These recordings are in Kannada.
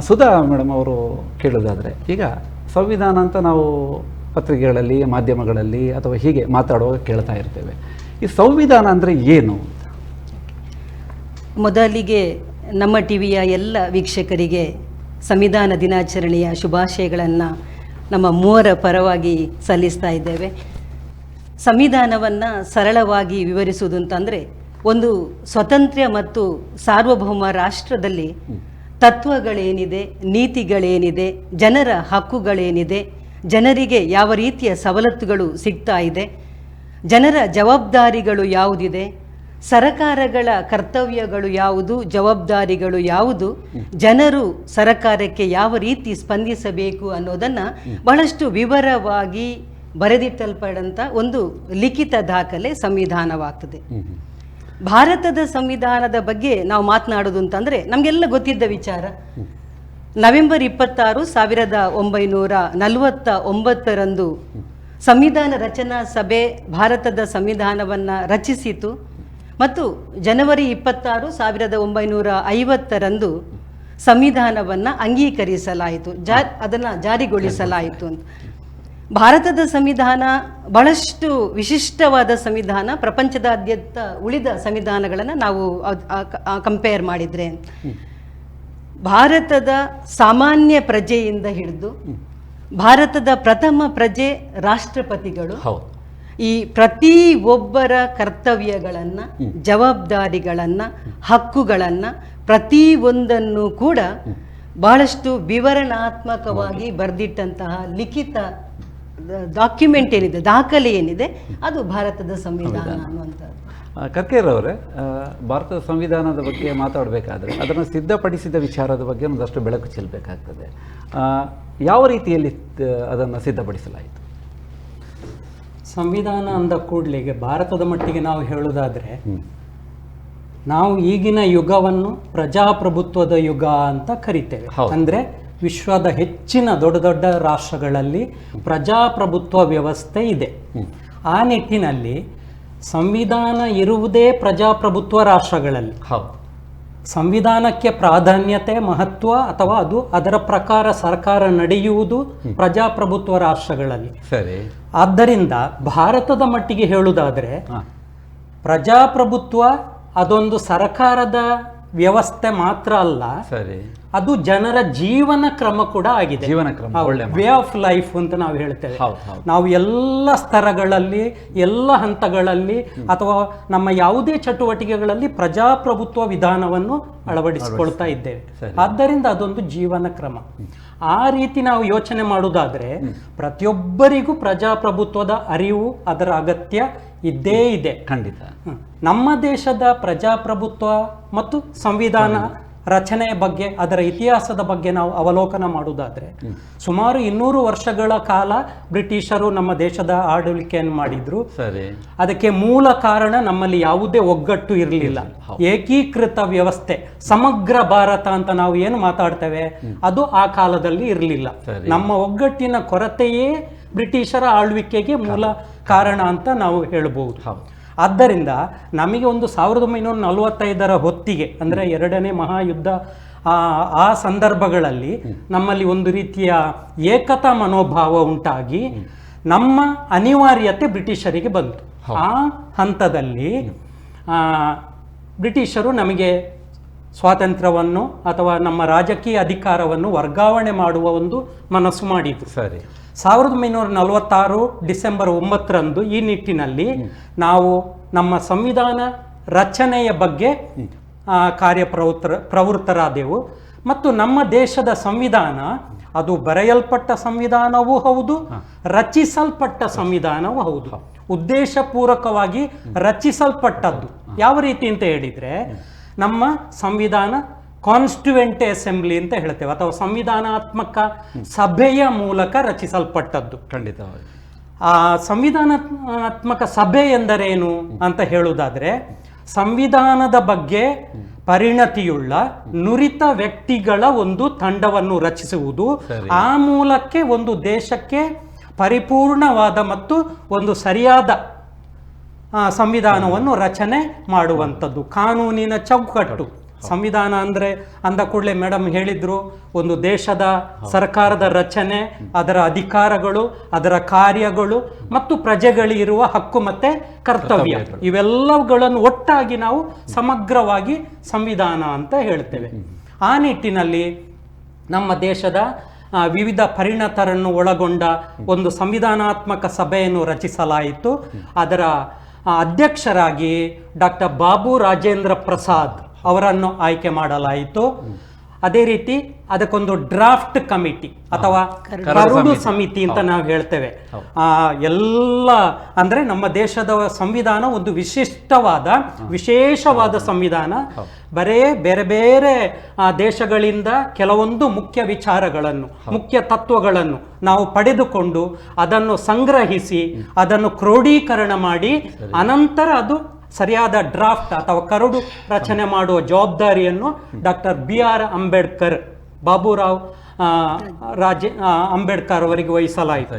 ಸುಧಾ ಮೇಡಮ್ ಅವರು ಕೇಳೋದಾದರೆ ಈಗ ಸಂವಿಧಾನ ಅಂತ ನಾವು ಪತ್ರಿಕೆಗಳಲ್ಲಿ ಮಾಧ್ಯಮಗಳಲ್ಲಿ ಅಥವಾ ಹೀಗೆ ಮಾತಾಡುವಾಗ ಕೇಳ್ತಾ ಇರ್ತೇವೆ. ಈ ಸಂವಿಧಾನ ಅಂದರೆ ಏನು? ಮೊದಲಿಗೆ ನಮ್ಮ ಟಿವಿಯ ಎಲ್ಲ ವೀಕ್ಷಕರಿಗೆ ಸಂವಿಧಾನ ದಿನಾಚರಣೆಯ ಶುಭಾಶಯಗಳನ್ನು ನಮ್ಮ ಮೂವರ ಪರವಾಗಿ ಸಲ್ಲಿಸ್ತಾ ಇದ್ದೇವೆ. ಸಂವಿಧಾನವನ್ನು ಸರಳವಾಗಿ ವಿವರಿಸುವುದು ಅಂತಂದರೆ ಒಂದು ಸ್ವತಂತ್ರ ಮತ್ತು ಸಾರ್ವಭೌಮ ರಾಷ್ಟ್ರದಲ್ಲಿ ತತ್ವಗಳೇನಿದೆ, ನೀತಿಗಳೇನಿದೆ, ಜನರ ಹಕ್ಕುಗಳೇನಿದೆ, ಜನರಿಗೆ ಯಾವ ರೀತಿಯ ಸವಲತ್ತುಗಳು ಸಿಗ್ತಾ ಇದೆ, ಜನರ ಜವಾಬ್ದಾರಿಗಳು ಯಾವುದಿದೆ, ಸರಕಾರಗಳ ಕರ್ತವ್ಯಗಳು ಯಾವುದು, ಜವಾಬ್ದಾರಿಗಳು ಯಾವುದು, ಜನರು ಸರಕಾರಕ್ಕೆ ಯಾವ ರೀತಿ ಸ್ಪಂದಿಸಬೇಕು ಅನ್ನೋದನ್ನು ಬಹಳಷ್ಟು ವಿವರವಾಗಿ ಬರೆದಿಟ್ಟಲ್ಪಡಂಥ ಒಂದು ಲಿಖಿತ ದಾಖಲೆ ಸಂವಿಧಾನವಾಗ್ತದೆ. ಭಾರತದ ಸಂವಿಧಾನದ ಬಗ್ಗೆ ನಾವು ಮಾತನಾಡೋದು ಅಂತಂದರೆ ನಮಗೆಲ್ಲ ಗೊತ್ತಿದ್ದ ವಿಚಾರ. ನವೆಂಬರ್ ಇಪ್ಪತ್ತಾರು ಸಾವಿರದ ಒಂಬೈನೂರ ನಲವತ್ತ ಒಂಬತ್ತರಂದು ಸಂವಿಧಾನ ರಚನಾ ಸಭೆ ಭಾರತದ ಸಂವಿಧಾನವನ್ನು ರಚಿಸಿತು. ಮತ್ತು ಜನವರಿ ಇಪ್ಪತ್ತಾರು ಸಾವಿರದ ಒಂಬೈನೂರ ಐವತ್ತರಂದು ಸಂವಿಧಾನವನ್ನು ಅಂಗೀಕರಿಸಲಾಯಿತು. ಜಾ ಅದನ್ನು ಜಾರಿಗೊಳಿಸಲಾಯಿತು ಅಂತ. ಭಾರತದ ಸಂವಿಧಾನ ಬಹಳಷ್ಟು ವಿಶಿಷ್ಟವಾದ ಸಂವಿಧಾನ ಪ್ರಪಂಚದಾದ್ಯಂತ ಉಳಿದ ಸಂವಿಧಾನಗಳನ್ನು ನಾವು ಕಂಪೇರ್ ಮಾಡಿದರೆ. ಭಾರತದ ಸಾಮಾನ್ಯ ಪ್ರಜೆಯಿಂದ ಹಿಡಿದು ಭಾರತದ ಪ್ರಥಮ ಪ್ರಜೆ ರಾಷ್ಟ್ರಪತಿಗಳು. ಈ ಪ್ರತಿ ಒಬ್ಬರ ಕರ್ತವ್ಯಗಳನ್ನು ಜವಾಬ್ದಾರಿಗಳನ್ನು ಹಕ್ಕುಗಳನ್ನು ಪ್ರತಿ ಒಂದನ್ನು ಕೂಡ ಬಹಳಷ್ಟು ವಿವರಣಾತ್ಮಕವಾಗಿ ಬರೆದಿಟ್ಟಂತಹ ಲಿಖಿತ ಡಾಕ್ಯುಮೆಂಟ್ ಏನಿದೆ ದಾಖಲೆ ಏನಿದೆ ಅದು ಭಾರತದ ಸಂವಿಧಾನ ಅನ್ನುವಂಥದ್ದು. ಕರ್ಕೇರ್ ಅವರೇ ಭಾರತದ ಸಂವಿಧಾನದ ಬಗ್ಗೆ ಮಾತಾಡಬೇಕಾದ್ರೆ ಅದನ್ನು ಸಿದ್ಧಪಡಿಸಿದ ವಿಚಾರದ ಬಗ್ಗೆ ಒಂದಷ್ಟು ಬೆಳಕು ಚೆಲ್ಲಬೇಕಾಗ್ತದೆ. ಆ, ಯಾವ ರೀತಿಯಲ್ಲಿ ಅದನ್ನು ಸಿದ್ಧಪಡಿಸಲಾಯಿತು? ಸಂವಿಧಾನ ಅಂದ ಕೂಡಲಿಗೆ ಭಾರತದ ಮಟ್ಟಿಗೆ ನಾವು ಹೇಳುವುದಾದರೆ ನಾವು ಈಗಿನ ಯುಗವನ್ನು ಪ್ರಜಾಪ್ರಭುತ್ವದ ಯುಗ ಅಂತ ಕರಿತೇವೆ. ಅಂದ್ರೆ ವಿಶ್ವದ ಹೆಚ್ಚಿನ ದೊಡ್ಡ ದೊಡ್ಡ ರಾಷ್ಟ್ರಗಳಲ್ಲಿ ಪ್ರಜಾಪ್ರಭುತ್ವ ವ್ಯವಸ್ಥೆ ಇದೆ. ಆ ನಿಟ್ಟಿನಲ್ಲಿ ಸಂವಿಧಾನ ಇರುವುದೇ ಪ್ರಜಾಪ್ರಭುತ್ವ ರಾಷ್ಟ್ರಗಳಲ್ಲಿ. ಹೌದು. ಸಂವಿಧಾನಕ್ಕೆ ಪ್ರಾಧಾನ್ಯತೆ ಮಹತ್ವ ಅಥವಾ ಅದು ಅದರ ಪ್ರಕಾರ ಸರ್ಕಾರ ನಡೆಯುವುದು ಪ್ರಜಾಪ್ರಭುತ್ವ ರಾಷ್ಟ್ರಗಳಲ್ಲಿ. ಸರಿ. ಆದ್ದರಿಂದ ಭಾರತದ ಮಟ್ಟಿಗೆ ಹೇಳುವುದಾದರೆ ಪ್ರಜಾಪ್ರಭುತ್ವ ಅದೊಂದು ಸರ್ಕಾರದ ವ್ಯವಸ್ಥೆ ಮಾತ್ರ ಅಲ್ಲ ಸರಿ. ಅದು ಜನರ ಜೀವನ ಕ್ರಮ ಕೂಡ ಆಗಿದೆ. ಜೀವನ ಕ್ರಮ ಒಳ್ಳೆ ವೇ ಆಫ್ ಲೈಫ್ ಅಂತ ನಾವು ಹೇಳ್ತೇವೆ. ನಾವು ಎಲ್ಲ ಸ್ತರಗಳಲ್ಲಿ ಎಲ್ಲ ಹಂತಗಳಲ್ಲಿ ಅಥವಾ ನಮ್ಮ ಯಾವುದೇ ಚಟುವಟಿಕೆಗಳಲ್ಲಿ ಪ್ರಜಾಪ್ರಭುತ್ವ ವಿಧಾನವನ್ನು ಅಳವಡಿಸಿಕೊಳ್ತಾ ಇದ್ದೇವೆ. ಆದ್ದರಿಂದ ಅದೊಂದು ಜೀವನ ಕ್ರಮ. ಆ ರೀತಿ ನಾವು ಯೋಚನೆ ಮಾಡುವುದಾದ್ರೆ ಪ್ರತಿಯೊಬ್ಬರಿಗೂ ಪ್ರಜಾಪ್ರಭುತ್ವದ ಅರಿವು ಅದರ ಅಗತ್ಯ ಇದ್ದೇ ಇದೆ. ಖಂಡಿತ. ನಮ್ಮ ದೇಶದ ಪ್ರಜಾಪ್ರಭುತ್ವ ಮತ್ತು ಸಂವಿಧಾನ ರಚನೆಯ ಬಗ್ಗೆ ಅದರ ಇತಿಹಾಸದ ಬಗ್ಗೆ ನಾವು ಅವಲೋಕನ ಮಾಡುವುದಾದರೆ ಸುಮಾರು ಇನ್ನೂರು ವರ್ಷಗಳ ಕಾಲ ಬ್ರಿಟಿಷರು ನಮ್ಮ ದೇಶದ ಆಡಳಿಕೆಯನ್ನು ಮಾಡಿದ್ರು. ಸರಿ. ಅದಕ್ಕೆ ಮೂಲ ಕಾರಣ ನಮ್ಮಲ್ಲಿ ಯಾವುದೇ ಒಗ್ಗಟ್ಟು ಇರಲಿಲ್ಲ. ಏಕೀಕೃತ ವ್ಯವಸ್ಥೆ ಸಮಗ್ರ ಭಾರತ ಅಂತ ನಾವು ಏನು ಮಾತಾಡ್ತೇವೆ ಅದು ಆ ಕಾಲದಲ್ಲಿ ಇರಲಿಲ್ಲ. ನಮ್ಮ ಒಗ್ಗಟ್ಟಿನ ಕೊರತೆಯೇ ಬ್ರಿಟಿಷರ ಆಳ್ವಿಕೆಗೆ ಮೂಲ ಕಾರಣ ಅಂತ ನಾವು ಹೇಳಬಹುದು ಹೌದು. ಆದ್ದರಿಂದ ನಮಗೆ ಒಂದು ಸಾವಿರದ ಒಂಬೈನೂರ ನಲವತ್ತೈದರ ಹೊತ್ತಿಗೆ ಅಂದರೆ ಎರಡನೇ ಮಹಾಯುದ್ಧ ಆ ಆ ಸಂದರ್ಭಗಳಲ್ಲಿ ನಮ್ಮಲ್ಲಿ ಒಂದು ರೀತಿಯ ಏಕತಾ ಮನೋಭಾವ ಉಂಟಾಗಿ ನಮ್ಮ ಅನಿವಾರ್ಯತೆ ಬ್ರಿಟಿಷರಿಗೆ ಬಂತು. ಆ ಹಂತದಲ್ಲಿ ಆ, ಬ್ರಿಟಿಷರು ನಮಗೆ ಸ್ವಾತಂತ್ರ್ಯವನ್ನು ಅಥವಾ ನಮ್ಮ ರಾಜಕೀಯ ಅಧಿಕಾರವನ್ನು ವರ್ಗಾವಣೆ ಮಾಡುವ ಒಂದು ಮನಸ್ಸು ಮಾಡಿತು ಸರಿ. ಸಾವಿರದ ಒಂಬೈನೂರ ನಲವತ್ತಾರು ಡಿಸೆಂಬರ್ ಒಂಬತ್ತರಂದು ಈ ನಿಟ್ಟಿನಲ್ಲಿ ನಾವು ನಮ್ಮ ಸಂವಿಧಾನ ರಚನೆಯ ಬಗ್ಗೆ ಆ, ಕಾರ್ಯಪ್ರವೃತ್ತ ಪ್ರವೃತ್ತರಾದೆವು. ಮತ್ತು ನಮ್ಮ ದೇಶದ ಸಂವಿಧಾನ ಅದು ಬರೆಯಲ್ಪಟ್ಟ ಸಂವಿಧಾನವೂ ಹೌದು ರಚಿಸಲ್ಪಟ್ಟ ಸಂವಿಧಾನವೂ ಹೌದು. ಉದ್ದೇಶಪೂರ್ವಕವಾಗಿ ರಚಿಸಲ್ಪಟ್ಟದ್ದು. ಯಾವ ರೀತಿ ಅಂತ ಹೇಳಿದ್ರೆ ನಮ್ಮ ಸಂವಿಧಾನ ಕಾನ್ಸ್ಟಿಟ್ಯೂಯೆಂಟ್ ಅಸೆಂಬ್ಲಿ ಅಂತ ಹೇಳ್ತೇವೆ ಅಥವಾ ಸಂವಿಧಾನಾತ್ಮಕ ಸಭೆಯ ಮೂಲಕ ರಚಿಸಲ್ಪಟ್ಟದ್ದು. ಖಂಡಿತವಾಗಿ ಆ ಸಂವಿಧಾನಾತ್ಮಕ ಸಭೆ ಎಂದರೇನು ಅಂತ ಹೇಳುವುದಾದರೆ ಸಂವಿಧಾನದ ಬಗ್ಗೆ ಪರಿಣತಿಯುಳ್ಳ ನುರಿತ ವ್ಯಕ್ತಿಗಳ ಒಂದು ತಂಡವನ್ನು ರಚಿಸುವುದು ಆ ಮೂಲಕ್ಕೆ ಒಂದು ದೇಶಕ್ಕೆ ಪರಿಪೂರ್ಣವಾದ ಮತ್ತು ಒಂದು ಸರಿಯಾದ ಆ, ಸಂವಿಧಾನವನ್ನು ರಚನೆ ಮಾಡುವಂಥದ್ದು ಕಾನೂನಿನ ಚೌಕಟ್ಟು. ಸಂವಿಧಾನ ಅಂದರೆ ಅಂದ ಕೂಡಲೇ ಮೇಡಮ್ ಹೇಳಿದ್ರು ಒಂದು ದೇಶದ ಸರ್ಕಾರದ ರಚನೆ ಅದರ ಅಧಿಕಾರಗಳು ಅದರ ಕಾರ್ಯಗಳು ಮತ್ತು ಪ್ರಜೆಗಳಿರುವ ಹಕ್ಕು ಮತ್ತೆ ಕರ್ತವ್ಯ. ಇವೆಲ್ಲವುಗಳನ್ನು ಒಟ್ಟಾಗಿ ನಾವು ಸಮಗ್ರವಾಗಿ ಸಂವಿಧಾನ ಅಂತ ಹೇಳ್ತೇವೆ. ಆ ನಿಟ್ಟಿನಲ್ಲಿ ನಮ್ಮ ದೇಶದ ವಿವಿಧ ಪರಿಣತರನ್ನು ಒಳಗೊಂಡ ಒಂದು ಸಂವಿಧಾನಾತ್ಮಕ ಸಭೆಯನ್ನು ರಚಿಸಲಾಯಿತು. ಅದರ ಅಧ್ಯಕ್ಷರಾಗಿ ಡಾಕ್ಟರ್ ಬಾಬು ರಾಜೇಂದ್ರ ಪ್ರಸಾದ್ ಅವರನ್ನು ಆಯ್ಕೆ ಮಾಡಲಾಯಿತು. ಅದೇ ರೀತಿ ಅದಕ್ಕೊಂದು ಡ್ರಾಫ್ಟ್ ಕಮಿಟಿ ಅಥವಾ ಕರಡು ಸಮಿತಿ. ಅಂತ ನಾವು ಹೇಳ್ತೇವೆ. ಆ, ಎಲ್ಲ ಅಂದ್ರೆ ನಮ್ಮ ದೇಶದ ಸಂವಿಧಾನ ಒಂದು ವಿಶಿಷ್ಟವಾದ ವಿಶೇಷವಾದ ಸಂವಿಧಾನ. ಬರೇ ಬೇರೆ ಬೇರೆ ದೇಶಗಳಿಂದ ಕೆಲವೊಂದು ಮುಖ್ಯ ವಿಚಾರಗಳನ್ನು ಮುಖ್ಯ ತತ್ವಗಳನ್ನು ನಾವು ಪಡೆದುಕೊಂಡು ಅದನ್ನು ಸಂಗ್ರಹಿಸಿ ಅದನ್ನು ಕ್ರೋಢೀಕರಣ ಮಾಡಿ ಅನಂತರ ಅದು ಸರಿಯಾದ ಡ್ರಾಫ್ಟ್ ಅಥವಾ ಕರಡು ರಚನೆ ಮಾಡುವ ಜವಾಬ್ದಾರಿಯನ್ನು doctor B R Ambedkar Baburao Raja Ambedkar ಅವರಿಗೆ ವಹಿಸಲಾಯಿತು.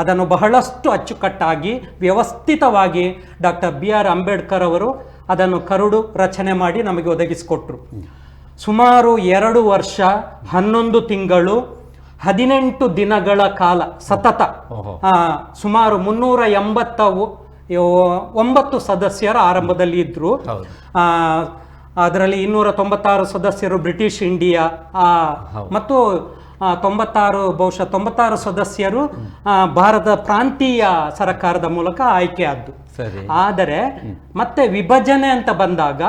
ಅದನ್ನು ಬಹಳಷ್ಟು ಅಚ್ಚುಕಟ್ಟಾಗಿ ವ್ಯವಸ್ಥಿತವಾಗಿ ಡಾಕ್ಟರ್ ಬಿ ಆರ್ ಅಂಬೇಡ್ಕರ್ ಅವರು ಅದನ್ನು ಕರಡು ರಚನೆ ಮಾಡಿ ನಮಗೆ ಒದಗಿಸಿಕೊಟ್ರು. ಸುಮಾರು ಎರಡು ವರ್ಷ ಹನ್ನೊಂದು ತಿಂಗಳು ಹದಿನೆಂಟು ದಿನಗಳ ಕಾಲ ಸತತ ಸುಮಾರು ಮುನ್ನೂರ ಎಂಬತ್ತ ಒಂಬತ್ತು ಸದಸ್ಯರು ಆರಂಭದಲ್ಲಿ. ಆ, ಅದರಲ್ಲಿ ಇನ್ನೂರ ತೊಂಬತ್ತಾರು ಸದಸ್ಯರು ಬ್ರಿಟಿಷ್ ಇಂಡಿಯಾ ಆ, ಮತ್ತು ತೊಂಬತ್ತಾರು ಬಹುಶಃ ತೊಂಬತ್ತಾರು ಸದಸ್ಯರು ಭಾರತ ಪ್ರಾಂತೀಯ ಸರ್ಕಾರದ ಮೂಲಕ ಆಯ್ಕೆಯಾದ್ದು ಆದರೆ ಮತ್ತೆ ವಿಭಜನೆ ಅಂತ ಬಂದಾಗ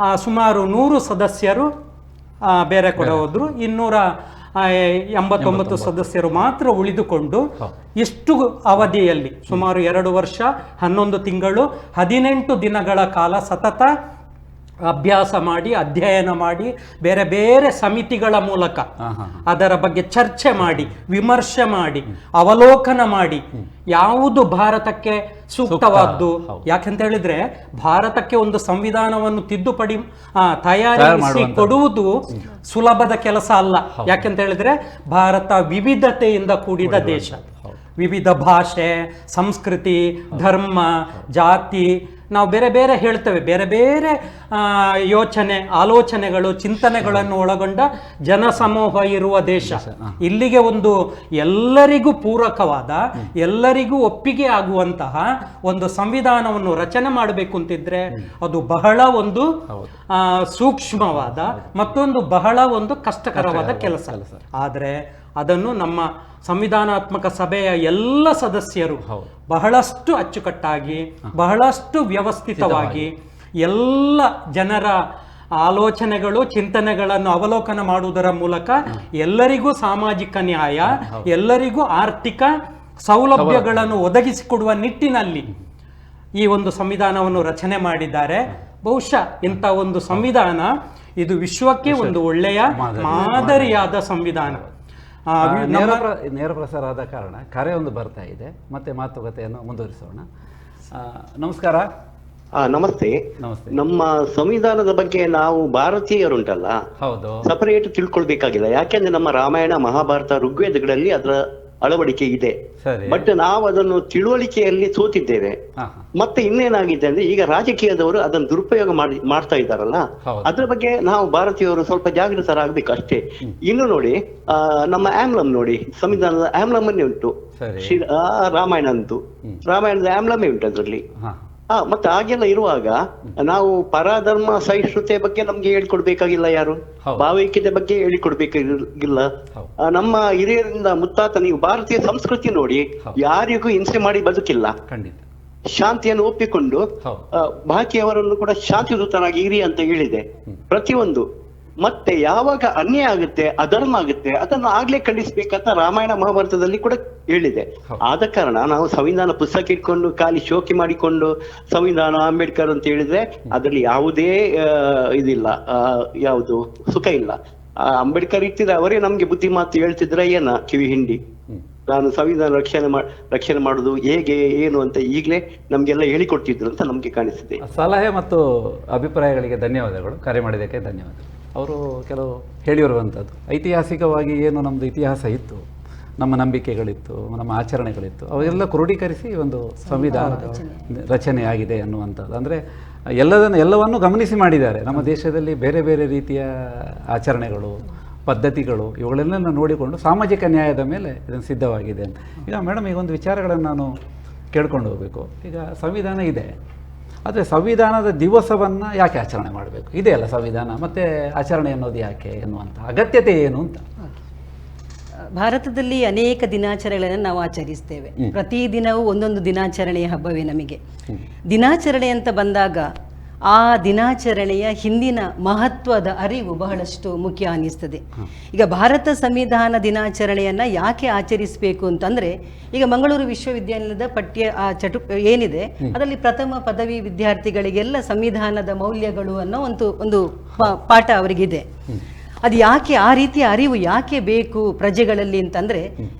ಆ, ಸುಮಾರು ನೂರು ಸದಸ್ಯರು ಬೇರೆ ಕಡೆ ಹೋದ್ರು. ಇನ್ನೂರ ಎಂಬತ್ತೊಂಬತ್ತು ಸದಸ್ಯರು ಮಾತ್ರ ಉಳಿದುಕೊಂಡು ಇಷ್ಟು ಅವಧಿಯಲ್ಲಿ? ಸುಮಾರು ಎರಡು ವರ್ಷ ಹನ್ನೊಂದು ತಿಂಗಳು ಹದಿನೆಂಟು ದಿನಗಳ ಕಾಲ ಸತತ ಅಭ್ಯಾಸ ಮಾಡಿ ಅಧ್ಯಯನ ಮಾಡಿ ಬೇರೆ ಬೇರೆ ಸಮಿತಿಗಳ ಮೂಲಕ ಅದರ ಬಗ್ಗೆ ಚರ್ಚೆ ಮಾಡಿ ವಿಮರ್ಶೆ ಮಾಡಿ ಅವಲೋಕನ ಮಾಡಿ ಯಾವುದು ಭಾರತಕ್ಕೆ ಸೂಕ್ತವಾದ್ದು? ಯಾಕೆಂತ ಹೇಳಿದ್ರೆ ಭಾರತಕ್ಕೆ ಒಂದು ಸಂವಿಧಾನವನ್ನು ತಿದ್ದುಪಡಿ ಆ, ತಯಾರಿಸಿ ಕೊಡುವುದು ಸುಲಭದ ಕೆಲಸ ಅಲ್ಲ. ಯಾಕೆಂತ ಹೇಳಿದ್ರೆ ಭಾರತ ವಿವಿಧತೆಯಿಂದ ಕೂಡಿದ ದೇಶ. ವಿವಿಧ ಭಾಷೆ ಸಂಸ್ಕೃತಿ ಧರ್ಮ ಜಾತಿ ನಾವು ಬೇರೆ ಬೇರೆ ಹೇಳ್ತೇವೆ. ಬೇರೆ ಬೇರೆ ಆ, ಯೋಚನೆ ಆಲೋಚನೆಗಳು ಚಿಂತನೆಗಳನ್ನು ಒಳಗೊಂಡ ಜನಸಮೂಹ ಇರುವ ದೇಶ. ಇಲ್ಲಿಗೆ ಒಂದು ಎಲ್ಲರಿಗೂ ಪೂರಕವಾದ ಎಲ್ಲರಿಗೂ ಒಪ್ಪಿಗೆ ಆಗುವಂತಹ ಒಂದು ಸಂವಿಧಾನವನ್ನು ರಚನೆ ಮಾಡಬೇಕು ಅಂತಿದ್ರೆ ಅದು ಬಹಳ ಒಂದು ಸೂಕ್ಷ್ಮವಾದ ಮತ್ತೊಂದು ಬಹಳ ಒಂದು ಕಷ್ಟಕರವಾದ ಕೆಲಸ. ಆದರೆ ಅದನ್ನು ನಮ್ಮ ಸಂವಿಧಾನಾತ್ಮಕ ಸಭೆಯ ಎಲ್ಲ ಸದಸ್ಯರು ಬಹಳಷ್ಟು ಅಚ್ಚುಕಟ್ಟಾಗಿ ಬಹಳಷ್ಟು ವ್ಯವಸ್ಥಿತವಾಗಿ ಎಲ್ಲ ಜನರ ಆಲೋಚನೆಗಳು ಚಿಂತನೆಗಳನ್ನು ಅವಲೋಕನ ಮಾಡುವುದರ ಮೂಲಕ ಎಲ್ಲರಿಗೂ ಸಾಮಾಜಿಕ ನ್ಯಾಯ ಎಲ್ಲರಿಗೂ ಆರ್ಥಿಕ ಸೌಲಭ್ಯಗಳನ್ನು ಒದಗಿಸಿಕೊಡುವ ನಿಟ್ಟಿನಲ್ಲಿ ಈ ಒಂದು ಸಂವಿಧಾನವನ್ನು ರಚನೆ ಮಾಡಿದ್ದಾರೆ. ಬಹುಶಃ ಇಂಥ ಒಂದು ಸಂವಿಧಾನ ಇದು ವಿಶ್ವಕ್ಕೆ ಒಂದು ಒಳ್ಳೆಯ ಮಾದರಿಯಾದ ಸಂವಿಧಾನ. ನೇರ ನೇರ ಪ್ರಸಾರ ಆದ ಕಾರಣ ಕರೆ ಒಂದು ಬರ್ತಾ ಇದೆ. ಮತ್ತೆ ಮಾತುಕತೆಯನ್ನು ಮುಂದುವರಿಸೋಣ. ಆ, ನಮಸ್ಕಾರ. ಆ ನಮಸ್ತೆ. ನಮಸ್ತೆ. ನಮ್ಮ ಸಂವಿಧಾನದ ಬಗ್ಗೆ ನಾವು ಭಾರತೀಯರುಂಟಲ್ಲ. ಹೌದು. ಸಪರೇಟ್ ತಿಳ್ಕೊಳ್ಬೇಕಾಗಿಲ್ಲ. ಯಾಕೆಂದ್ರೆ ನಮ್ಮ ರಾಮಾಯಣ ಮಹಾಭಾರತ ಋಗ್ವೇದಗಳಲ್ಲಿ ಅದರ ಅಳವಡಿಕೆ ಇದೆ. ಬಟ್ ನಾವು ಅದನ್ನು ತಿಳುವಳಿಕೆಯಲ್ಲಿ ಸೋತಿದ್ದೇವೆ. ಮತ್ತೆ ಇನ್ನೇನಾಗಿದೆ ಅಂದ್ರೆ ಈಗ ರಾಜಕೀಯದವರು ಅದನ್ನು ದುರುಪಯೋಗ ಮಾಡಿ ಮಾಡ್ತಾ ಇದ್ದಾರಲ್ಲ? ಅದ್ರ ಬಗ್ಗೆ ನಾವು ಭಾರತೀಯರು ಸ್ವಲ್ಪ ಜಾಗೃತರಾಗಬೇಕು ಅಷ್ಟೇ. ಇನ್ನು ನೋಡಿ ಆ ನಮ್ಮ ಆಮ್ಲಮ್ ನೋಡಿ ಸಂವಿಧಾನದ ಆಮ್ಲಮ್ ಅನ್ನೇ ಉಂಟು ರಾಮಾಯಣ ಅಂತೂ ರಾಮಾಯಣದ. ಆಮ್ಲಮೇ ಉಂಟು ಅದರಲ್ಲಿ ಹಾ ಮತ್ತೆ ಹಾಗೆಲ್ಲ ಇರುವಾಗ ನಾವು ಪರಧರ್ಮ ಸಹಿಷ್ಣುತೆ ಬಗ್ಗೆ ನಮ್ಗೆ ಹೇಳ್ಕೊಡ್ಬೇಕಾಗಿಲ್ಲ ಯಾರು. ಭಾವೈಕ್ಯತೆ ಬಗ್ಗೆ ಹೇಳಿಕೊಡ್ಬೇಕಾಗಿಲ್ಲ. ನಮ್ಮ ಹಿರಿಯರಿಂದ ಮುತ್ತಾತ ನೀವು ಭಾರತೀಯ ಸಂಸ್ಕೃತಿ ನೋಡಿ ಯಾರಿಗೂ ಹಿಂಸೆ ಮಾಡಿ ಬದುಕಿಲ್ಲ. ಶಾಂತಿಯನ್ನು ಒಪ್ಪಿಕೊಂಡು ಬಾಕಿಯವರನ್ನು ಕೂಡ ಶಾಂತಿಯುತನಾಗಿ ಇರಿ ಅಂತ ಹೇಳಿದೆ. ಪ್ರತಿಯೊಂದು. ಮತ್ತೆ ಯಾವಾಗ ಅನ್ಯಾಯ ಆಗುತ್ತೆ ಅಧರ್ಮ ಆಗುತ್ತೆ ಅದನ್ನು ಆಗ್ಲೇ ಖಂಡಿಸ್ಬೇಕಂತ ರಾಮಾಯಣ ಮಹಾಭಾರತದಲ್ಲಿ ಕೂಡ ಹೇಳಿದೆ. ಆದ ಕಾರಣ ನಾವು ಸಂವಿಧಾನ ಪುಸ್ತಕ ಇಟ್ಕೊಂಡು ಖಾಲಿ ಶೋಕಿ ಮಾಡಿಕೊಂಡು ಸಂವಿಧಾನ ಅಂಬೇಡ್ಕರ್ ಅಂತ ಹೇಳಿದ್ರೆ ಅದರಲ್ಲಿ ಯಾವುದೇ ಇದಿಲ್ಲ ಯಾವುದು ಸುಖ ಇಲ್ಲ. ಆ, ಅಂಬೇಡ್ಕರ್ ಇಟ್ಟಿದ್ರೆ ಅವರೇ ನಮ್ಗೆ ಬುದ್ಧಿ ಮಾತು ಹೇಳ್ತಿದ್ರೆ ಏನ ಕಿವಿ ಹಿಂಡಿ? ನಾನು ಸಂವಿಧಾನ ರಕ್ಷಣೆ ರಕ್ಷಣೆ ಮಾಡುದು ಹೇಗೆ ಏನು ಅಂತ ಈಗಲೇ ನಮ್ಗೆಲ್ಲ ಹೇಳಿಕೊಡ್ತಿದ್ರು ಅಂತ ನಮ್ಗೆ ಕಾಣಿಸಿದೆ. ಸಲಹೆ ಮತ್ತು ಅಭಿಪ್ರಾಯಗಳಿಗೆ ಧನ್ಯವಾದಗಳು. ಕರೆ ಮಾಡಿದಕ್ಕೆ ಧನ್ಯವಾದಗಳು. ಅವರು ಕೆಲವು ಹೇಳಿರುವಂಥದ್ದು. ಐತಿಹಾಸಿಕವಾಗಿ ಏನು ನಮ್ಮದು ಇತಿಹಾಸ ಇತ್ತು ನಮ್ಮ ನಂಬಿಕೆಗಳಿತ್ತು ನಮ್ಮ ಆಚರಣೆಗಳಿತ್ತು ಅವೆಲ್ಲ ಕ್ರೋಢೀಕರಿಸಿ ಒಂದು ಸಂವಿಧಾನ ರಚನೆ. ಆಗಿದೆ ಅನ್ನುವಂಥದ್ದು. ಅಂದರೆ ಎಲ್ಲದನ್ನು ಎಲ್ಲವನ್ನು ಗಮನಿಸಿ ಮಾಡಿದ್ದಾರೆ. ನಮ್ಮ ದೇಶದಲ್ಲಿ ಬೇರೆ ಬೇರೆ ರೀತಿಯ ಆಚರಣೆಗಳು ಪದ್ಧತಿಗಳು ಇವುಗಳೆಲ್ಲ ನೋಡಿಕೊಂಡು ಸಾಮಾಜಿಕ ನ್ಯಾಯದ ಮೇಲೆ ಇದನ್ನು ಸಿದ್ಧವಾಗಿದೆ ಅಂತ. ಈಗ ಮೇಡಮ್ ಈಗ ಒಂದು ವಿಚಾರಗಳನ್ನು ನಾನು ಕೇಳ್ಕೊಂಡು ಹೋಗಬೇಕು. ಈಗ ಸಂವಿಧಾನ ಇದೆ. ಆದರೆ ಸಂವಿಧಾನದ ದಿವಸವನ್ನು ಯಾಕೆ ಆಚರಣೆ ಮಾಡಬೇಕು? ಇದೆಯಲ್ಲ ಸಂವಿಧಾನ ಮತ್ತು ಆಚರಣೆ ಅನ್ನೋದು ಯಾಕೆ ಎನ್ನುವಂಥ ಅಗತ್ಯತೆ ಏನು ಅಂತ. ಭಾರತದಲ್ಲಿ ಅನೇಕ ದಿನಾಚರಣೆಗಳನ್ನು ನಾವು ಆಚರಿಸ್ತೇವೆ. ಪ್ರತಿ ದಿನವೂ ಒಂದೊಂದು ದಿನಾಚರಣೆಯ ಹಬ್ಬವೇ ನಮಗೆ. ದಿನಾಚರಣೆ ಅಂತ ಬಂದಾಗ ಆ ದಿನಾಚರಣೆಯ ಹಿಂದಿನ ಮಹತ್ವದ ಅರಿವು ಬಹಳಷ್ಟು ಮುಖ್ಯ ಅನ್ನಿಸ್ತದೆ. ಈಗ ಭಾರತ ಸಂವಿಧಾನ ದಿನಾಚರಣೆಯನ್ನು ಯಾಕೆ ಆಚರಿಸಬೇಕು ಅಂತಂದರೆ, ಈಗ ಮಂಗಳೂರು ವಿಶ್ವವಿದ್ಯಾನಿಲಯದ ಪಠ್ಯ, ಆ ಚಟು ಏನಿದೆ, ಅದರಲ್ಲಿ ಪ್ರಥಮ ಪದವಿ ವಿದ್ಯಾರ್ಥಿಗಳಿಗೆಲ್ಲ ಸಂವಿಧಾನದ ಮೌಲ್ಯಗಳು ಅನ್ನೋ ಒಂದು ಒಂದು ಪಾಠ ಅವರಿಗಿದೆ. ಅದು ಯಾಕೆ, ಆ ರೀತಿಯ ಅರಿವು ಯಾಕೆ ಬೇಕು ಪ್ರಜೆಗಳಲ್ಲಿ ಅಂತಂದ್ರೆ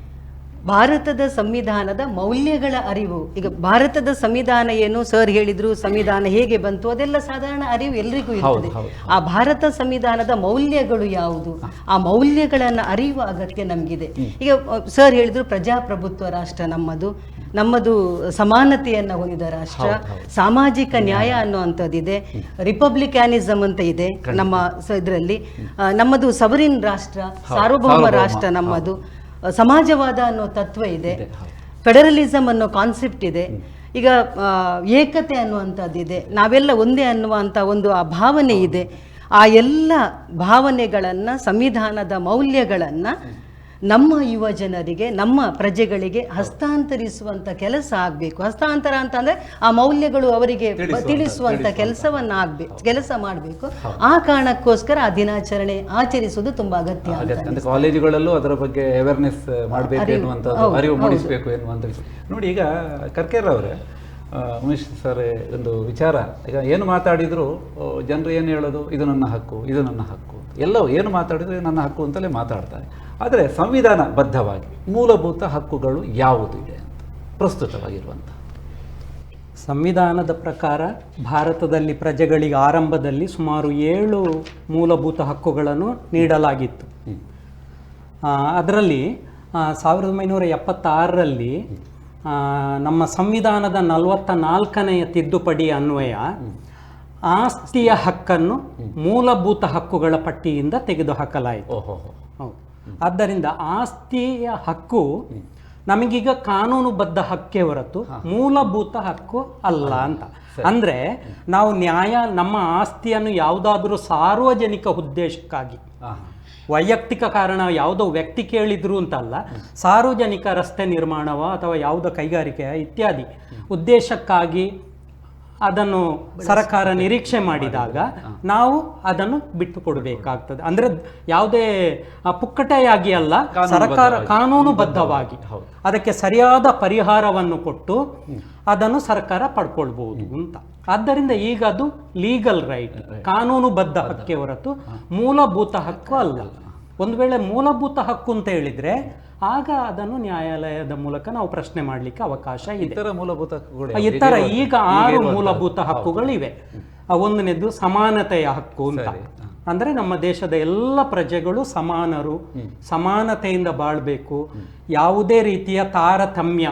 ಭಾರತದ ಸಂವಿಧಾನದ ಮೌಲ್ಯಗಳ ಅರಿವು. ಈಗ ಭಾರತದ ಸಂವಿಧಾನ ಏನು? ಸರ್ ಹೇಳಿದ್ರು ಸಂವಿಧಾನ ಹೇಗೆ ಬಂತು? ಅದೆಲ್ಲ ಸಾಧಾರಣ ಅರಿವು ಎಲ್ರಿಗೂ ಇರ್ತದೆ. ಆ ಭಾರತ ಸಂವಿಧಾನದ ಮೌಲ್ಯಗಳು ಯಾವುದು? ಆ ಮೌಲ್ಯಗಳನ್ನು ಅರಿಯುವ ಅಗತ್ಯ ನಮಗಿದೆ. ಈಗ ಸರ್ ಹೇಳಿದ್ರು ಪ್ರಜಾಪ್ರಭುತ್ವ ರಾಷ್ಟ್ರ ನಮ್ಮದು. ನಮ್ಮದು ಸಮಾನತೆಯನ್ನ ಹೊಂದಿದ ರಾಷ್ಟ್ರ. ಸಾಮಾಜಿಕ ನ್ಯಾಯ ಅನ್ನುವಂಥದ್ದಿದೆ. ರಿಪಬ್ಲಿಕ್ಯಾನಿಸಮ್ ಅಂತ ಇದೆ ನಮ್ಮ ಇದರಲ್ಲಿ. ನಮ್ಮದು ಸವರಿನ್ ರಾಷ್ಟ್ರ ಸಾರ್ವಭೌಮ ರಾಷ್ಟ್ರ ನಮ್ಮದು. ಸಮಾಜವಾದ ಅನ್ನೋ ತತ್ವ ಇದೆ. ಫೆಡರಲಿಸಮ್ ಅನ್ನೋ ಕಾನ್ಸೆಪ್ಟ್ ಇದೆ. ಈಗ ಏಕತೆ ಅನ್ನುವಂಥದ್ದು ಇದೆ. ನಾವೆಲ್ಲ ಒಂದೇ ಅನ್ನುವಂಥ ಒಂದು ಆ ಭಾವನೆ ಇದೆ. ಆ ಎಲ್ಲ ಭಾವನೆಗಳನ್ನು ಸಂವಿಧಾನದ ಮೌಲ್ಯಗಳನ್ನು ನಮ್ಮ ಯುವ ಜನರಿಗೆ ನಮ್ಮ ಪ್ರಜೆಗಳಿಗೆ ಹಸ್ತಾಂತರಿಸುವಂಥ ಕೆಲಸ ಆಗಬೇಕು. ಹಸ್ತಾಂತರ ಅಂತಂದ್ರೆ ಆ ಮೌಲ್ಯಗಳು ಅವರಿಗೆ ತಿಳಿಸುವಂತ ತಿಳಿಸುವಂಥ ಕೆಲಸವನ್ನ ಆಗ್ಬೇಕು ಕೆಲಸ ಮಾಡಬೇಕು. ಆ ಕಾರಣಕ್ಕೋಸ್ಕರ ಆ ದಿನಾಚರಣೆ ಆಚರಿಸುವುದು ತುಂಬಾ ಅಗತ್ಯ ಅಂತ ಕಾಲೇಜುಗಳಲ್ಲೂ ಅದರ ಬಗ್ಗೆ ಅವೇರ್ನೆಸ್ ಮಾಡಬೇಕು ಅರಿವು, ಮೂಡಿಸಬೇಕು ಎನ್ನುವಂಥ ನೋಡಿ ಈಗ ಕರ್ಕೇರ್ ಅವರೇ ಉಮೇಶ್ ಸರ್ ಒಂದು ವಿಚಾರ. ಈಗ ಏನು ಮಾತಾಡಿದ್ರು ಜನರು ಏನು ಹೇಳೋದು? ಇದು ನನ್ನ ಹಕ್ಕು ಇದು ನನ್ನ ಹಕ್ಕು ಎಲ್ಲವೂ ಏನು ಮಾತಾಡಿದ್ರು ನನ್ನ ಹಕ್ಕು ಅಂತಲೇ ಮಾತಾಡ್ತಾರೆ. ಆದರೆ ಸಂವಿಧಾನ ಬದ್ಧವಾಗಿ ಮೂಲಭೂತ ಹಕ್ಕುಗಳು ಯಾವುದು ಇದೆ ಅಂತ ಪ್ರಸ್ತುತವಾಗಿರುವಂಥ ಸಂವಿಧಾನದ ಪ್ರಕಾರ ಭಾರತದಲ್ಲಿ ಪ್ರಜೆಗಳಿಗೆ ಆರಂಭದಲ್ಲಿ ಸುಮಾರು ಏಳು ಮೂಲಭೂತ ಹಕ್ಕುಗಳನ್ನು ನೀಡಲಾಗಿತ್ತು. ಅದರಲ್ಲಿ ಸಾವಿರದ ಒಂಬೈನೂರ ಎಪ್ಪತ್ತಾರರಲ್ಲಿ ನಮ್ಮ ಸಂವಿಧಾನದ ನಲವತ್ತ ನಾಲ್ಕನೆಯ ತಿದ್ದುಪಡಿ ಅನ್ವಯ ಆಸ್ತಿಯ ಹಕ್ಕನ್ನು ಮೂಲಭೂತ ಹಕ್ಕುಗಳ ಪಟ್ಟಿಯಿಂದ ತೆಗೆದುಹಾಕಲಾಯಿತು. ಹೌದು. ಆದ್ದರಿಂದ ಆಸ್ತಿಯ ಹಕ್ಕು ನಮಗೀಗ ಕಾನೂನುಬದ್ಧ ಹಕ್ಕೆ ಹೊರತು ಮೂಲಭೂತ ಹಕ್ಕು ಅಲ್ಲ ಅಂತ. ಅಂದ್ರೆ ನಾವು ನ್ಯಾಯ ನಮ್ಮ ಆಸ್ತಿಯನ್ನು ಯಾವುದಾದ್ರೂ ಸಾರ್ವಜನಿಕ ಉದ್ದೇಶಕ್ಕಾಗಿ ವೈಯಕ್ತಿಕ ಕಾರಣ ಯಾವುದೋ ವ್ಯಕ್ತಿ ಕೇಳಿದ್ರು ಅಂತಲ್ಲ ಸಾರ್ವಜನಿಕ ರಸ್ತೆ ನಿರ್ಮಾಣವ ಅಥವಾ ಯಾವುದೋ ಕೈಗಾರಿಕೆಯ ಇತ್ಯಾದಿ ಉದ್ದೇಶಕ್ಕಾಗಿ ಅದನ್ನು ಸರ್ಕಾರ ನಿರೀಕ್ಷೆ ಮಾಡಿದಾಗ ನಾವು ಅದನ್ನು ಬಿಟ್ಟು ಕೊಡಬೇಕಾಗ್ತದೆ ಅಂದ್ರೆ ಯಾವುದೇ ಪುಕ್ಕಟೆಯಾಗಿ ಅಲ್ಲ ಸರ್ಕಾರ ಕಾನೂನುಬದ್ಧವಾಗಿ. ಅದಕ್ಕೆ ಸರಿಯಾದ ಪರಿಹಾರವನ್ನು ಕೊಟ್ಟು ಅದನ್ನು ಸರ್ಕಾರ ಪಡ್ಕೊಳ್ಬಹುದು ಅಂತ. ಆದ್ದರಿಂದ ಈಗ ಅದು ಲೀಗಲ್ ರೈಟ್ ಕಾನೂನುಬದ್ಧ ಹಕ್ಕೆ ಹೊರತು ಮೂಲಭೂತ ಹಕ್ಕು ಅಲ್ಲ. ಒಂದು ವೇಳೆ ಮೂಲಭೂತ ಹಕ್ಕು ಅಂತ ಹೇಳಿದ್ರೆ ಆಗ ಅದನ್ನು ನ್ಯಾಯಾಲಯದ ಮೂಲಕ ನಾವು ಪ್ರಶ್ನೆ ಮಾಡಲಿಕ್ಕೆ ಅವಕಾಶ ಇದೆ. ಇತರ ಮೂಲಭೂತ ಇತರ ಈಗ ಆರು ಮೂಲಭೂತ ಹಕ್ಕುಗಳಿವೆ. ಆ, ಒಂದನೇದು ಸಮಾನತೆಯ ಹಕ್ಕು ಅಂತ. ಅಂದ್ರೆ ನಮ್ಮ ದೇಶದ ಎಲ್ಲ ಪ್ರಜೆಗಳು ಸಮಾನರು ಸಮಾನತೆಯಿಂದ ಬಾಳ್ಬೇಕು. ಯಾವುದೇ ರೀತಿಯ ತಾರತಮ್ಯ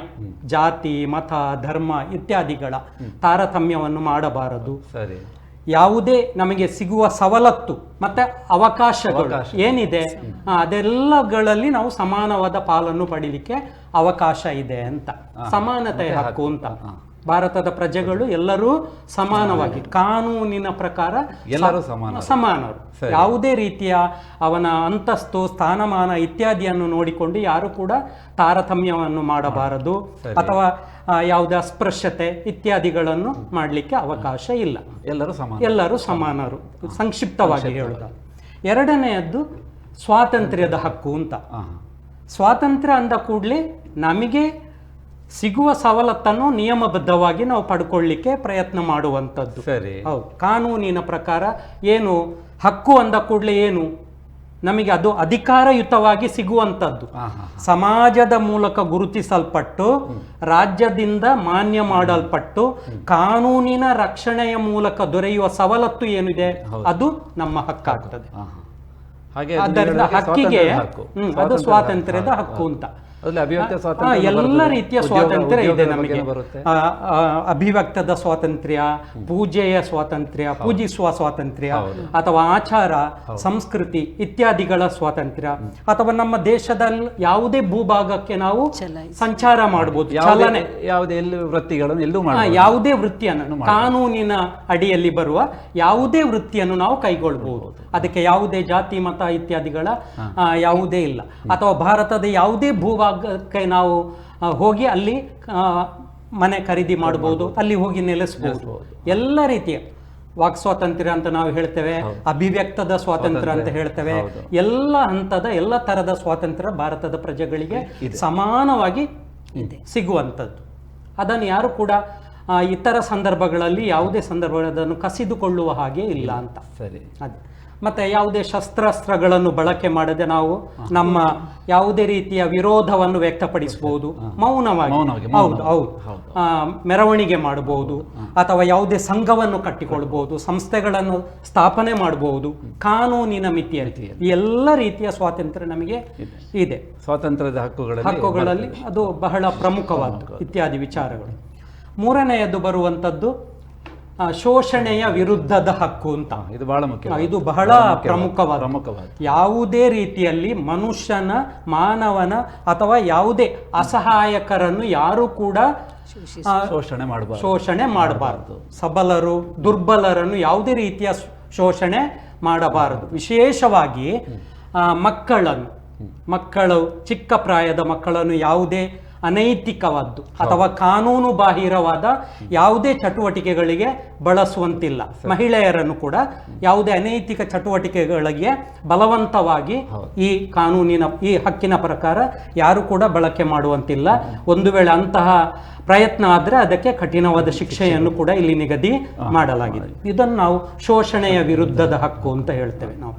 ಜಾತಿ ಮತ ಧರ್ಮ ಇತ್ಯಾದಿಗಳ ತಾರತಮ್ಯವನ್ನು ಮಾಡಬಾರದು. ಸರಿ. ಯಾವುದೇ ನಮಗೆ ಸಿಗುವ ಸವಲತ್ತು ಮತ್ತೆ ಅವಕಾಶಗಳು ಏನಿದೆ? ಅದೆಲ್ಲಗಳಲ್ಲಿ ನಾವು ಸಮಾನವಾದ ಪಾಲನ್ನು ಪಡೀಲಿಕ್ಕೆ ಅವಕಾಶ ಇದೆ ಅಂತ. ಸಮಾನತೆ ಹಕ್ಕು ಅಂತ. ಭಾರತದ ಪ್ರಜೆಗಳು ಎಲ್ಲರೂ ಸಮಾನವಾಗಿ ಕಾನೂನಿನ ಪ್ರಕಾರ ಎಲ್ಲರೂ ಸಮಾನ ಸಮಾನರು. ಯಾವುದೇ ರೀತಿಯ ಅವನ ಅಂತಸ್ತು ಸ್ಥಾನಮಾನ ಇತ್ಯಾದಿಯನ್ನು ನೋಡಿಕೊಂಡು ಯಾರು ಕೂಡ ತಾರತಮ್ಯವನ್ನು ಮಾಡಬಾರದು ಅಥವಾ ಯಾವುದೇ ಅಸ್ಪೃಶ್ಯತೆ ಇತ್ಯಾದಿಗಳನ್ನು ಮಾಡಲಿಕ್ಕೆ ಅವಕಾಶ ಇಲ್ಲ. ಎಲ್ಲರೂ ಸಮಾನ ಎಲ್ಲರೂ ಸಮಾನರು. ಸಂಕ್ಷಿಪ್ತವಾಗಿ ಹೇಳುದ. ಎರಡನೆಯದ್ದು ಸ್ವಾತಂತ್ರ್ಯದ ಹಕ್ಕು ಅಂತ. ಸ್ವಾತಂತ್ರ್ಯ ಅಂದ ಕೂಡಲೇ ನಮಗೆ ಸಿಗುವ ಸವಲತ್ತನ್ನು ನಿಯಮಬದ್ಧವಾಗಿ ನಾವು ಪಡ್ಕೊಳ್ಳಿಕ್ಕೆ ಪ್ರಯತ್ನ ಮಾಡುವಂಥದ್ದು. ಸರಿ. ಹೌದು. ಕಾನೂನಿನ ಪ್ರಕಾರ ಏನು ಹಕ್ಕು ಅಂದ ಕೂಡಲೇ ಏನು? ನಮಗೆ ಅದು ಅಧಿಕಾರಯುತವಾಗಿ ಸಿಗುವಂಥದ್ದು. ಸಮಾಜದ ಮೂಲಕ ಗುರುತಿಸಲ್ಪಟ್ಟು ರಾಜ್ಯದಿಂದ ಮಾನ್ಯ ಮಾಡಲ್ಪಟ್ಟು ಕಾನೂನಿನ ರಕ್ಷಣೆಯ ಮೂಲಕ ದೊರೆಯುವ ಸವಲತ್ತು ಏನಿದೆ? ಅದು ನಮ್ಮ ಹಕ್ಕಾಗ್ತದೆ. ಹಕ್ಕಿಗೆ ಅದು ಸ್ವಾತಂತ್ರ್ಯದ ಹಕ್ಕು. ಅಂತ. ಅಭಿವ್ಯಕ್ತ ಸ್ವಾತಂತ್ರ್ಯ ಎಲ್ಲ ರೀತಿಯ ಸ್ವಾತಂತ್ರ್ಯ ಇದೆ ನಮಗೆ. ಅಭಿವ್ಯಕ್ತದ ಸ್ವಾತಂತ್ರ್ಯ ಪೂಜೆಯ ಸ್ವಾತಂತ್ರ್ಯ ಪೂಜಿಸುವ ಸ್ವಾತಂತ್ರ್ಯ ಅಥವಾ ಆಚಾರ ಸಂಸ್ಕೃತಿ ಇತ್ಯಾದಿಗಳ ಸ್ವಾತಂತ್ರ್ಯ ಅಥವಾ ನಮ್ಮ ದೇಶದಲ್ಲಿ ಯಾವುದೇ ಭೂಭಾಗಕ್ಕೆ ನಾವು ಸಂಚಾರ ಮಾಡಬಹುದು ಯಾವುದೇ ಚಲನೆ. ಯಾವುದೇ ಎಲ್ಲೂ ವೃತ್ತಿಗಳನ್ನು ಎಲ್ಲೂ ಯಾವುದೇ ವೃತ್ತಿಯನ್ನು ಕಾನೂನಿನ ಅಡಿಯಲ್ಲಿ ಬರುವ ಯಾವುದೇ ವೃತ್ತಿಯನ್ನು ನಾವು ಕೈಗೊಳ್ಳಬಹುದು ಅದಕ್ಕೆ ಯಾವುದೇ ಜಾತಿ ಮತ ಇತ್ಯಾದಿಗಳ ಯಾವುದೇ ಇಲ್ಲ. ಅಥವಾ ಭಾರತದ ಯಾವುದೇ ಭೂಭಾಗಕ್ಕೆ ನಾವು ಹೋಗಿ ಅಲ್ಲಿ ಮನೆ ಖರೀದಿ ಮಾಡಬಹುದು ಅಲ್ಲಿ ಹೋಗಿ ನೆಲೆಸಬಹುದು ಎಲ್ಲ ರೀತಿಯ ವಾಕ್ ಸ್ವಾತಂತ್ರ್ಯ ಅಂತ ನಾವು ಹೇಳ್ತೇವೆ ಅಭಿವ್ಯಕ್ತದ ಸ್ವಾತಂತ್ರ್ಯ ಅಂತ ಹೇಳ್ತೇವೆ. ಎಲ್ಲ ಹಂತದ ಎಲ್ಲ ತರದ ಸ್ವಾತಂತ್ರ್ಯ ಭಾರತದ ಪ್ರಜೆಗಳಿಗೆ ಸಮಾನವಾಗಿ ಸಿಗುವಂಥದ್ದು. ಅದನ್ನು ಯಾರು ಕೂಡ ಇತರ ಸಂದರ್ಭಗಳಲ್ಲಿ ಯಾವುದೇ ಸಂದರ್ಭಗಳನ್ನು ಕಸಿದುಕೊಳ್ಳುವ ಹಾಗೆ ಇಲ್ಲ. ಅಂತ. ಸರಿ. ಅದೇ. ಮತ್ತೆ ಯಾವುದೇ ಶಸ್ತ್ರಾಸ್ತ್ರಗಳನ್ನು ಬಳಕೆ ಮಾಡದೆ ನಾವು ನಮ್ಮ ಯಾವುದೇ ರೀತಿಯ ವಿರೋಧವನ್ನು ವ್ಯಕ್ತಪಡಿಸಬಹುದು. ಮೌನವಾಗಿ. ಹೌದು ಹೌದು. ಮೆರವಣಿಗೆ ಮಾಡಬಹುದು ಅಥವಾ ಯಾವುದೇ ಸಂಘವನ್ನು ಕಟ್ಟಿಕೊಳ್ಳಬಹುದು ಸಂಸ್ಥೆಗಳನ್ನು ಸ್ಥಾಪನೆ ಮಾಡಬಹುದು ಕಾನೂನಿನ ಮಿತಿಯಲ್ಲಿ. ಈ ಎಲ್ಲ ರೀತಿಯ ಸ್ವಾತಂತ್ರ್ಯ ನಮಗೆ ಇದೆ. ಸ್ವಾತಂತ್ರ್ಯದ ಹಕ್ಕುಗಳಲ್ಲಿ ಹಕ್ಕುಗಳಲ್ಲಿ ಅದು ಬಹಳ ಪ್ರಮುಖವಾದ ಇತ್ಯಾದಿ ವಿಚಾರಗಳು. ಮೂರನೆಯದು ಬರುವಂಥದ್ದು ಆ, ಶೋಷಣೆಯ ವಿರುದ್ಧದ ಹಕ್ಕು ಅಂತ. ಇದು ಬಹಳ ಮುಖ್ಯ. ಇದು ಬಹಳ ಪ್ರಮುಖವಾದ. ಪ್ರಮುಖವಾದ. ಯಾವುದೇ ರೀತಿಯಲ್ಲಿ ಮನುಷ್ಯನ ಮಾನವನ ಅಥವಾ ಯಾವುದೇ ಅಸಹಾಯಕರನ್ನು ಯಾರು ಕೂಡ ಆ, ಶೋಷಣೆ ಮಾಡಬಾರ್ದು. ಶೋಷಣೆ ಮಾಡಬಾರದು. ಸಬಲರು ದುರ್ಬಲರನ್ನು ಯಾವುದೇ ರೀತಿಯ ಶೋಷಣೆ ಮಾಡಬಾರದು. ವಿಶೇಷವಾಗಿ ಮಕ್ಕಳನ್ನು ಮಕ್ಕಳು ಚಿಕ್ಕ ಪ್ರಾಯದ ಮಕ್ಕಳನ್ನು ಯಾವುದೇ ಅನೈತಿಕವಾದ್ದು ಅಥವಾ ಕಾನೂನು ಬಾಹಿರವಾದ ಯಾವುದೇ ಚಟುವಟಿಕೆಗಳಿಗೆ ಬಳಸುವಂತಿಲ್ಲ. ಮಹಿಳೆಯರನ್ನು ಕೂಡ ಯಾವುದೇ ಅನೈತಿಕ ಚಟುವಟಿಕೆಗಳಿಗೆ ಬಲವಂತವಾಗಿ ಈ ಕಾನೂನಿನ ಈ ಹಕ್ಕಿನ ಪ್ರಕಾರ ಯಾರು ಕೂಡ ಬಳಕೆ ಮಾಡುವಂತಿಲ್ಲ. ಒಂದು ವೇಳೆ ಅಂತಹ ಪ್ರಯತ್ನ ಆದರೆ ಅದಕ್ಕೆ ಕಠಿಣವಾದ ಶಿಕ್ಷೆಯನ್ನು ಕೂಡ ಇಲ್ಲಿ ನಿಗದಿ ಮಾಡಲಾಗಿದೆ. ಇದನ್ನು ನಾವು ಶೋಷಣೆಯ ವಿರುದ್ಧದ ಹಕ್ಕು ಅಂತ ಹೇಳ್ತೇವೆ ನಾವು.